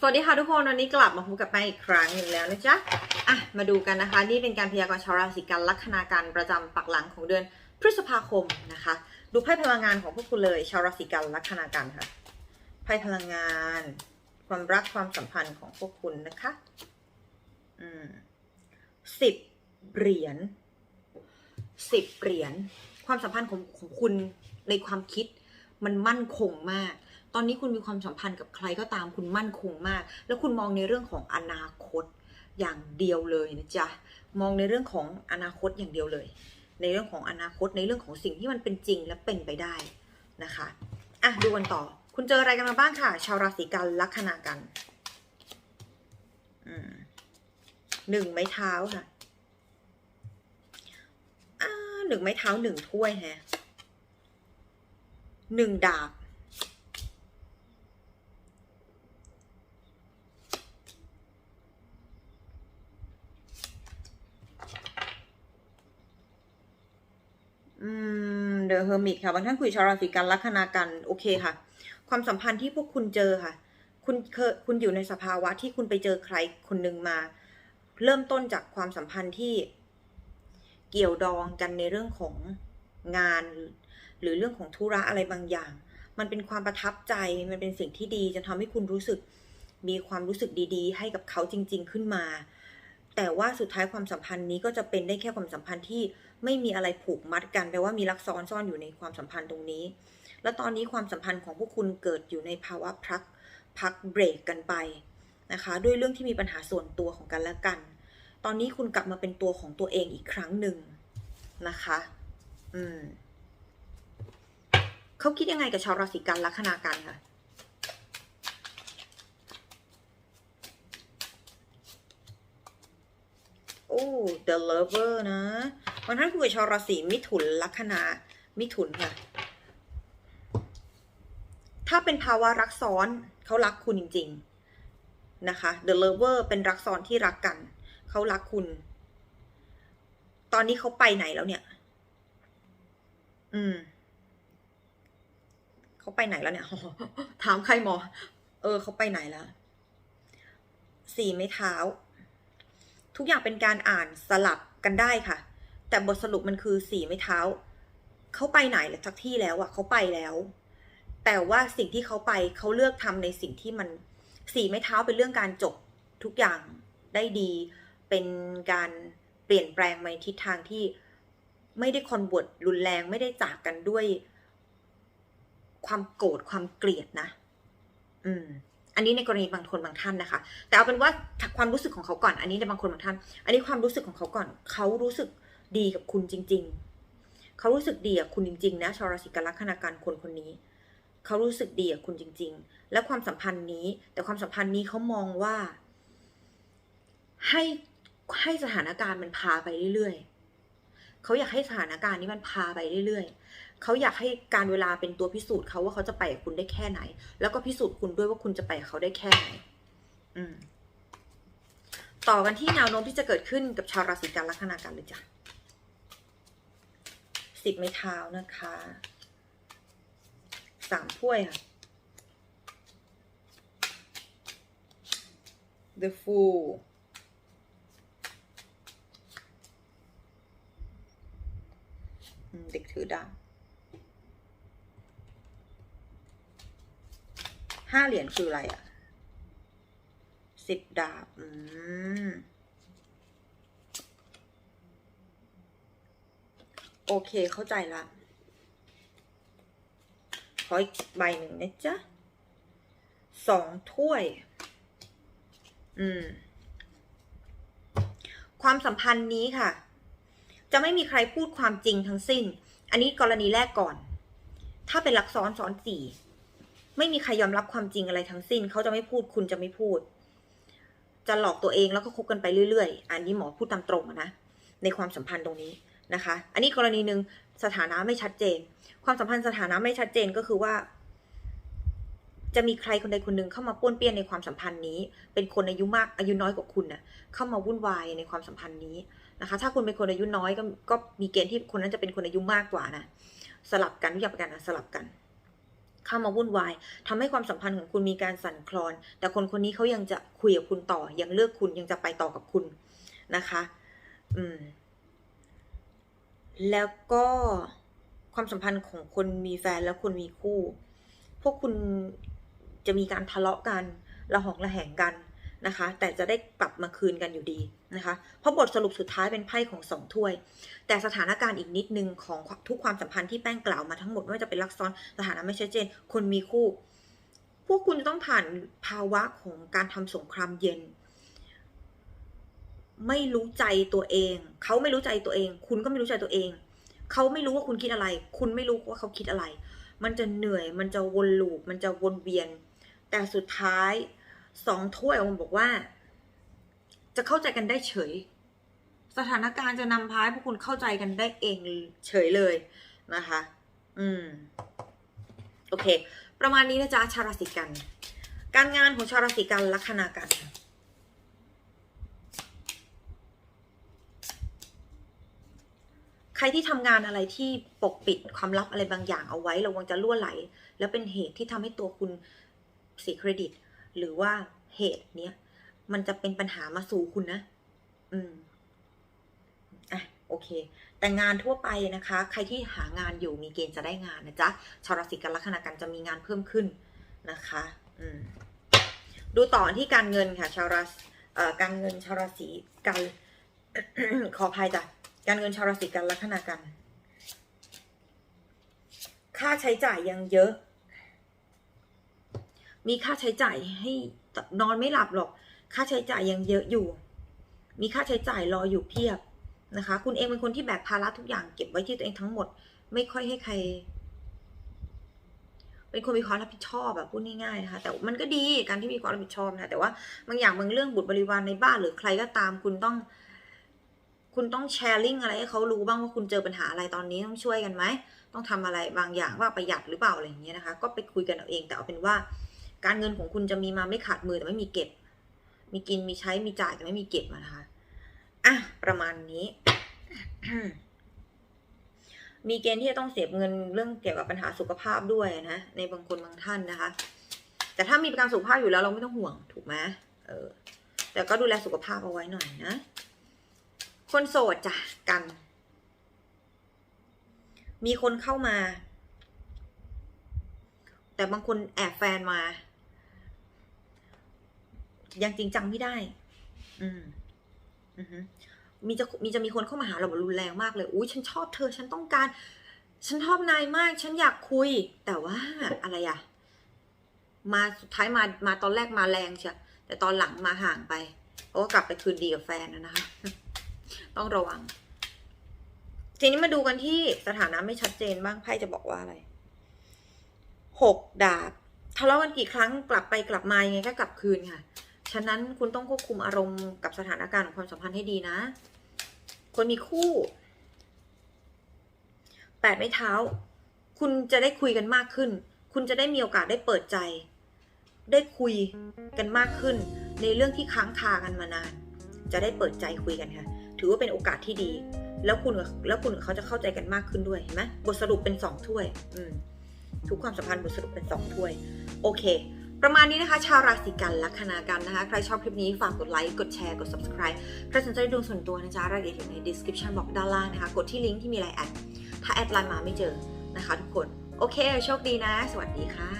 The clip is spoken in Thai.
สวัสดีค่ะทุกคนวันนี้กลับมาพบกับแป้งอีกครั้งหนึ่งแล้วนะจ๊ะอะมาดูกันนะคะ นี่เป็นการพยากรณ์ชาวราศีกันลัคนาการประจำปักหลังของเดือนพฤษภาคมนะคะ ดูไพ่พลังงานของพวกคุณเลย ชาวราศีกันลัคนาการค่ะไพ่พลังงาน ความรักความสัมพันธ์ของพวกคุณนะคะอืมสิบเหรียญสิบเหรียญความสัมพันธ์ของของคุณในความคิดมันมั่นคงมาก ตอนนี้คุณมีความสัมพันธ์กับใครก็ตามคุณมั่นคงมาก แล้วคุณมองในเรื่องของอนาคตอย่างเดียวเลยนะจ๊ะมองในเรื่องของอนาคตอย่างเดียวเลย ในเรื่องของอนาคตในเรื่องของสิ่งที่มันเป็นจริงและเป็นไปได้นะคะอะดูกันต่อ คุณเจออะไรกันมาบ้างค่ะ ชาวราศีกันลัคนากันหนึ่งไม้เท้าค่ะหนึ่งไม้เท้าหนึ่งถ้วยฮะหนึ่งดาบ อืม เดอะเฮอร์มิตค่ะบางท่านคุยชาวราศีกันลัคนากันโอเคค่ะ ความสัมพันธ์ที่พวกคุณเจอค่ะ คุณเคยคุณอยู่ในสภาวะที่คุณไปเจอใครคนหนึ่งมา เริ่มต้นจากความสัมพันธ์ที่เกี่ยวดองกันในเรื่องของงาน หรือเรื่องของธุระอะไรบางอย่าง มันเป็นความประทับใจมันเป็นสิ่งที่ดีจนทำให้คุณรู้สึกมีความรู้สึกดีๆ ให้กับเขาจริง ๆ ขึ้นมา แต่ว่าสุดท้ายความสัมพันธ์นี้ก็จะเป็นได้แค่ความสัมพันธ์ที่ ไม่มีอะไรผูกมัดกันแปลว่ามีรักซ้อนซ่อนอยู่ในความสัมพันธ์ตรงนี้ แล้วตอนนี้ความสัมพันธ์ของพวกคุณเกิดอยู่ในภาวะพักพักเบรกกันไปนะคะ ด้วยเรื่องที่มีปัญหาส่วนตัวของกันและกัน ตอนนี้คุณกลับมาเป็นตัวของตัวเองอีกครั้งหนึ่งนะคะ อืมเขาคิดยังไงกับชาวราศีกันลัคนากันคะโอ้ the lover นะ วันนั้นคุยกับชาวราศีมิถุนลัคนามิถุนค่ะ ถ้าเป็นภาวะรักซ้อนเขารักคุณจริง ๆ นะคะ the lover เป็นรักซ้อนที่รักกัน เขารักคุณ ตอนนี้เขาไปไหนแล้วเนี่ย อืม เขาไปไหนแล้วเนี่ย ถามใครหมอ เออ เขาไปไหนแล้วสี่ไม้เท้า ทุกอย่างเป็นการอ่านสลับกันได้ค่ะ แต่บทสรุปมันคือสี่ไม้เท้า เขาไปไหนแล้วสักที่แล้วอะเขาไปแล้ว แต่ว่าสิ่งที่เขาไปเขาเลือกทำในสิ่งที่มันสี่ไม้เท้าเป็นเรื่องการจบทุกอย่างได้ดี เป็นการเปลี่ยนแปลงในทิศทางที่ไม่ได้คอนบวดรุนแรงไม่ได้จากกันด้วย ความโกรธความเกลียดนะ อืม อันนี้ในกรณีบางคนบางท่านนะคะ แต่เอาเป็นว่าความรู้สึกของเขาก่อน อันนี้ในบางคนบางท่าน อันนี้ความรู้สึกของเขาก่อน เขารู้สึก ดีกับคุณจริง ๆ เขารู้สึกดีกับคุณจริง ๆ นะชาวราศีกันลัคนาการคนคนนี้ เขารู้สึกดีกับคุณจริง ๆ และความสัมพันธ์นี้ แต่ความสัมพันธ์นี้เขามองว่า ให้ให้สถานการณ์มันพาไปเรื่อยๆ เขาอยากให้สถานการณ์นี้มันพาไปเรื่อยๆ เขาอยากให้การเวลาเป็นตัวพิสูจน์เขาว่าเขาจะไปกับคุณได้แค่ไหน แล้วก็พิสูจน์คุณด้วยว่าคุณจะไปกับเขาได้แค่ไหน อืมต่อกันที่แนวโน้มที่จะเกิดขึ้นกับชาวราศีกันลัคนากันเลยจ้ะ สิบไม้เท้านะคะสามถ้วยค่ะ The Fool เด็กถือดาบห้าเหรียญคืออะไรอะสิบดาบ อืม โอเคเข้าใจละ ขออีกใบหนึ่งนะจ๊ะสองถ้วย อืม ความสัมพันธ์นี้ค่ะ จะไม่มีใครพูดความจริงทั้งสิ้น อันนี้กรณีแรกก่อน ถ้าเป็นลักซ้อนซ้อนสี่ไม่มีใครยอมรับความจริงอะไรทั้งสิ้น เขาจะไม่พูดคุณจะไม่พูด จะหลอกตัวเองแล้วก็คบกันไปเรื่อยๆ อันนี้หมอพูดตามตรงนะ ในความสัมพันธ์ตรงนี้ นะคะ อันนี้กรณีหนึ่งสถานะไม่ชัดเจน ความสัมพันธ์สถานะไม่ชัดเจนก็คือว่า จะมีใครคนใดคนหนึ่งเข้ามาป้วนเปี้ยนในความสัมพันธ์นี้ เป็นคนอายุมากอายุน้อยกว่าคุณน่ะเข้ามาวุ่นวายในความสัมพันธ์นี้นะคะ ถ้าคุณเป็นคนอายุน้อยก็ก็มีเกณฑ์ที่คนนั้นจะเป็นคนอายุมากกว่านะสลับกันทุกอย่างประกันนะสลับกัน เข้ามาวุ่นวายทำให้ความสัมพันธ์ของคุณมีการสั่นคลอน แต่คนคนนี้เขายังจะคุยกับคุณต่อ ยังเลือกคุณยังจะไปต่อกับคุณนะคะ อืม แล้วก็ความสัมพันธ์ของคนมีแฟนและคนมีคู่ พวกคุณจะมีการทะเลาะกันระหองระแหงกันนะคะ แต่จะได้กลับมาคืนกันอยู่ดีนะคะ เพราะบทสรุปสุดท้ายเป็นไพ่ของสองถ้วย แต่สถานการณ์อีกนิดนึงของทุกความสัมพันธ์ที่แป้งกล่าวมาทั้งหมดไม่ว่าจะเป็นรักซ้อนสถานะไม่ชัดเจน คนมีคู่ พวกคุณจะต้องผ่านภาวะของการทำสงครามเย็น ไม่รู้ใจตัวเอง เขาไม่รู้ใจตัวเอง คุณก็ไม่รู้ใจตัวเอง เขาไม่รู้ว่าคุณคิดอะไร คุณไม่รู้ว่าเขาคิดอะไร มันจะเหนื่อย มันจะวนลูป มันจะวนเวียน แต่สุดท้ายสองถ้วยมันบอกว่า จะเข้าใจกันได้เฉย สถานการณ์จะนำพาให้พวกคุณเข้าใจกันได้เองเฉยเลยนะคะ อืม โอเค ประมาณนี้นะจ๊ะชาวราศีกัน การงานของชาวราศีกันลัคนากัน ใครที่ทำงานอะไรที่ปกปิดความลับอะไรบางอย่างเอาไว้ระวังจะล่วไหล แล้วเป็นเหตุที่ทำให้ตัวคุณเสียเครดิต หรือว่าเหตุเนี้ยมันจะเป็นปัญหามาสู่คุณนะ อืมอะโอเค แต่งานทั่วไปนะคะ ใครที่หางานอยู่มีเกณฑ์จะได้งานนะจ๊ะชาวราศีกันลัคนากันจะมีงานเพิ่มขึ้นนะคะ อืมดูต่อที่การเงินค่ะ ชาวราศีการเงินชาวราศีกันขออภัยจ้ะ การเงินชาวราศีกันลัคนากัน ค่าใช้จ่ายยังเยอะ มีค่าใช้จ่ายให้นอนไม่หลับหรอก ค่าใช้จ่ายยังเยอะอยู่ มีค่าใช้จ่ายรออยู่เพียบนะคะ คุณเองเป็นคนที่แบกภาระทุกอย่างเก็บไว้ที่ตัวเองทั้งหมด ไม่ค่อยให้ใคร เป็นคนมีความรับผิดชอบแบบพูดง่ายๆนะคะแต่มันก็ดีการที่มีความรับผิดชอบนะคะแต่ว่าบางอย่างบางเรื่องบุตรบริวารในบ้านหรือใครก็ตามคุณต้อง คุณต้องแชร์ลิงอะไรให้เขารู้บ้างว่าคุณเจอปัญหาอะไรตอนนี้ต้องช่วยกันไหม ต้องทำอะไรบางอย่างว่าประหยัดหรือเปล่าอะไรอย่างเงี้ยนะคะ ก็ไปคุยกันเอาเอง แต่เอาเป็นว่า การเงินของคุณจะมีมาไม่ขาดมือแต่ไม่มีเก็บ มีกินมีใช้มีจ่ายแต่ไม่มีเก็บนะคะ อะประมาณนี้ มีเกณฑ์ที่จะต้องเสียเงินเรื่องเกี่ยวกับปัญหาสุขภาพด้วยนะ ในบางคนบางท่านนะคะ แต่ถ้ามีประกันสุขภาพอยู่แล้วเราไม่ต้องห่วงถูกไหมเออ แต่ก็ดูแลสุขภาพเอาไว้หน่อยนะ คนโสดจ้ะกัน มีคนเข้ามา แต่บางคนแอบแฟนมา ยังจริงจังไม่ได้ อืม อือฮึมีจะมีจะมีคนเข้ามาหาเราแบบรุนแรงมากเลย อุ้ยฉันชอบเธอ ฉันต้องการ ฉันชอบนายมาก ฉันอยากคุย แต่ว่าอะไรอะมาสุดท้ายมา มาตอนแรกมาแรงเชียแต่ตอนหลังมาห่างไป เพราะว่ากลับไปคืนดีกับแฟนนะนะคะ ต้องระวัง ทีนี้มาดูกันที่สถานะไม่ชัดเจนบ้างไพ่จะบอกว่าอะไรหกดาบทะเลาะกันกี่ครั้งกลับไปกลับมายังไงก็กลับคืนค่ะ ฉะนั้นคุณต้องควบคุมอารมณ์กับสถานการณ์ของความสัมพันธ์ให้ดีนะ คนมีคู่แปดไม้เท้า คุณจะได้คุยกันมากขึ้น คุณจะได้มีโอกาสได้เปิดใจ ได้คุยกันมากขึ้น ในเรื่องที่ค้างคากันมานาน จะได้เปิดใจคุยกันค่ะ ถือว่าเป็นโอกาสที่ดี แล้วคุณกับแล้วคุณกับเขาจะเข้าใจกันมากขึ้นด้วยเห็นไหมบทสรุปเป็นสองถ้วยอืมทุกความสัมพันธ์บทสรุปเป็นสองถ้วย โอเค ประมาณนี้นะคะ ชาวราศีกันลัคนากันนะคะ ใครชอบคลิปนี้ฝากกดไลค์ กดแชร์ กด subscribe ใครสนใจดูส่วนตัวนะจ๊ะรายละเอียดอยู่ใน description box ด้านล่างนะคะ กดที่ลิงก์ที่มีไลน์แอด ถ้าแอดไลน์มาไม่เจอนะคะทุกคน โอเค โชคดีนะ สวัสดีค่ะ